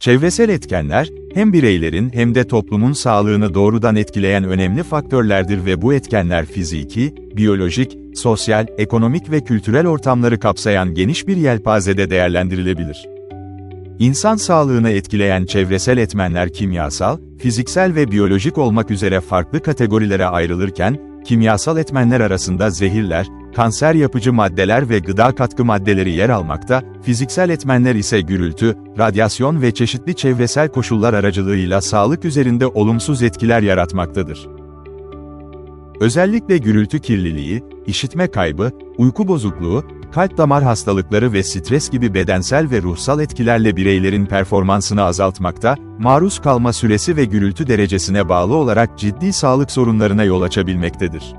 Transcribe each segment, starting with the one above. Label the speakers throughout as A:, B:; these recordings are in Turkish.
A: Çevresel etkenler, hem bireylerin hem de toplumun sağlığını doğrudan etkileyen önemli faktörlerdir ve bu etkenler fiziki, biyolojik, sosyal, ekonomik ve kültürel ortamları kapsayan geniş bir yelpazede değerlendirilebilir. İnsan sağlığını etkileyen çevresel etmenler kimyasal, fiziksel ve biyolojik olmak üzere farklı kategorilere ayrılırken, kimyasal etmenler arasında zehirler, kanser yapıcı maddeler ve gıda katkı maddeleri yer almakta, fiziksel etmenler ise gürültü, radyasyon ve çeşitli çevresel koşullar aracılığıyla sağlık üzerinde olumsuz etkiler yaratmaktadır. Özellikle gürültü kirliliği, işitme kaybı, uyku bozukluğu, kalp damar hastalıkları ve stres gibi bedensel ve ruhsal etkilerle bireylerin performansını azaltmakta, maruz kalma süresi ve gürültü derecesine bağlı olarak ciddi sağlık sorunlarına yol açabilmektedir.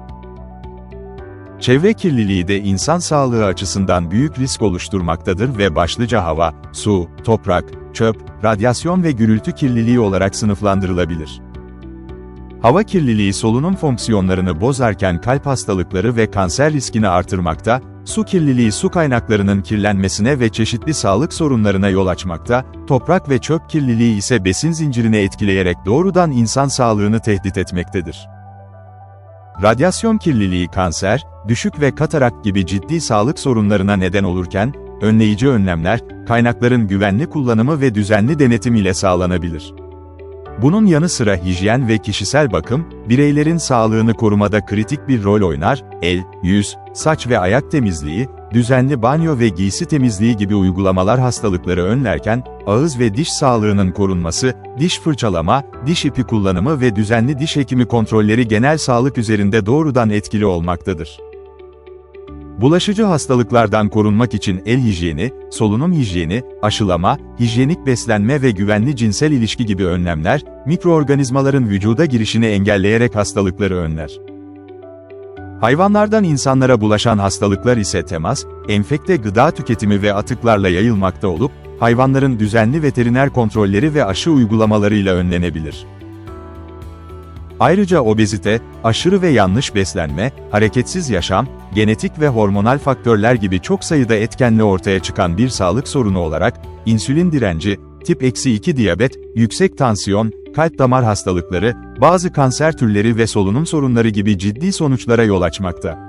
A: Çevre kirliliği de insan sağlığı açısından büyük risk oluşturmaktadır ve başlıca hava, su, toprak, çöp, radyasyon ve gürültü kirliliği olarak sınıflandırılabilir. Hava kirliliği solunum fonksiyonlarını bozarken kalp hastalıkları ve kanser riskini artırmakta, su kirliliği su kaynaklarının kirlenmesine ve çeşitli sağlık sorunlarına yol açmakta, toprak ve çöp kirliliği ise besin zincirini etkileyerek doğrudan insan sağlığını tehdit etmektedir. Radyasyon kirliliği kanser, düşük ve katarak gibi ciddi sağlık sorunlarına neden olurken, önleyici önlemler, kaynakların güvenli kullanımı ve düzenli denetim ile sağlanabilir. Bunun yanı sıra hijyen ve kişisel bakım, bireylerin sağlığını korumada kritik bir rol oynar, el, yüz, saç ve ayak temizliği, düzenli banyo ve giysi temizliği gibi uygulamalar hastalıkları önlerken, ağız ve diş sağlığının korunması, diş fırçalama, diş ipi kullanımı ve düzenli diş hekimi kontrolleri genel sağlık üzerinde doğrudan etkili olmaktadır. Bulaşıcı hastalıklardan korunmak için el hijyeni, solunum hijyeni, aşılama, hijyenik beslenme ve güvenli cinsel ilişki gibi önlemler, mikroorganizmaların vücuda girişini engelleyerek hastalıkları önler. Hayvanlardan insanlara bulaşan hastalıklar ise temas, enfekte gıda tüketimi ve atıklarla yayılmakta olup, hayvanların düzenli veteriner kontrolleri ve aşı uygulamalarıyla önlenebilir. Ayrıca obezite, aşırı ve yanlış beslenme, hareketsiz yaşam, genetik ve hormonal faktörler gibi çok sayıda etkenle ortaya çıkan bir sağlık sorunu olarak, insülin direnci, tip eksi 2 diyabet, yüksek tansiyon, kalp damar hastalıkları, bazı kanser türleri ve solunum sorunları gibi ciddi sonuçlara yol açmakta.